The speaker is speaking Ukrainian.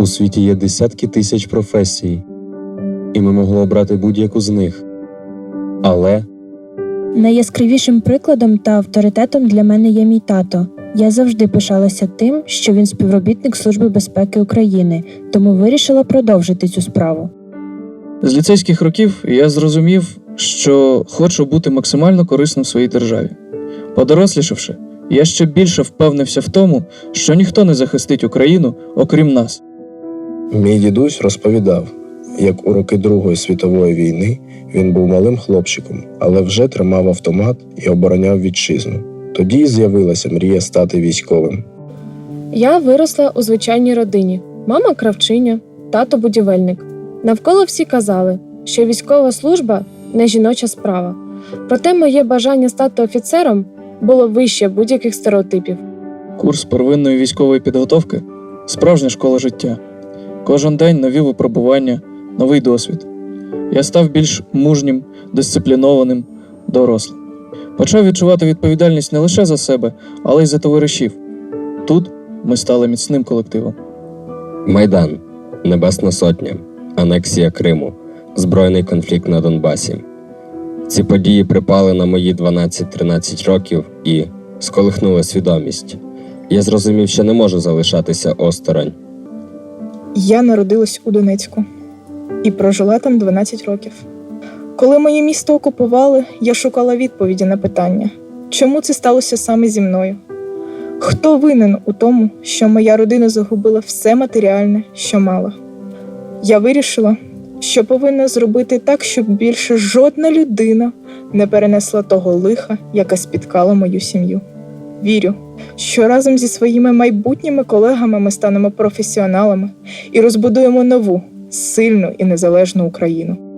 У світі є десятки тисяч професій, і ми могли обрати будь-яку з них. Але Найяскравішим прикладом та авторитетом для мене є мій тато. Я завжди пишалася тим, що він співробітник Служби безпеки України, тому вирішила продовжити цю справу. З ліцейських років я зрозумів, що хочу бути максимально корисним в своїй державі. Подорослішавши, я ще більше впевнився в тому, що ніхто не захистить Україну, окрім нас. Мій дідусь розповідав, як у роки Другої світової війни він був малим хлопчиком, але вже тримав автомат і обороняв вітчизну. Тоді й з'явилася мрія стати військовим. Я виросла у звичайній родині: мама кравчиня, тато будівельник. Навколо всі казали, що військова служба не жіноча справа. Проте моє бажання стати офіцером було вище будь-яких стереотипів. Курс первинної військової підготовки справжня школа життя. Кожен день нові випробування, новий досвід. Я став більш мужнім, дисциплінованим, дорослим. Почав відчувати відповідальність не лише за себе, але й за товаришів. Тут ми стали міцним колективом. Майдан, Небесна Сотня, анексія Криму, збройний конфлікт на Донбасі. Ці події припали на мої 12-13 років і сколихнули свідомість. Я зрозумів, що не можу залишатися осторонь. Я народилась у Донецьку і прожила там 12 років. Коли моє місто окупували, я шукала відповіді на питання, чому це сталося саме зі мною? Хто винен у тому, що моя родина загубила все матеріальне, що мала? Я вирішила, що повинна зробити так, щоб більше жодна людина не перенесла того лиха, яке спіткало мою сім'ю. Вірю, що разом зі своїми майбутніми колегами ми станемо професіоналами і розбудуємо нову, сильну і незалежну Україну.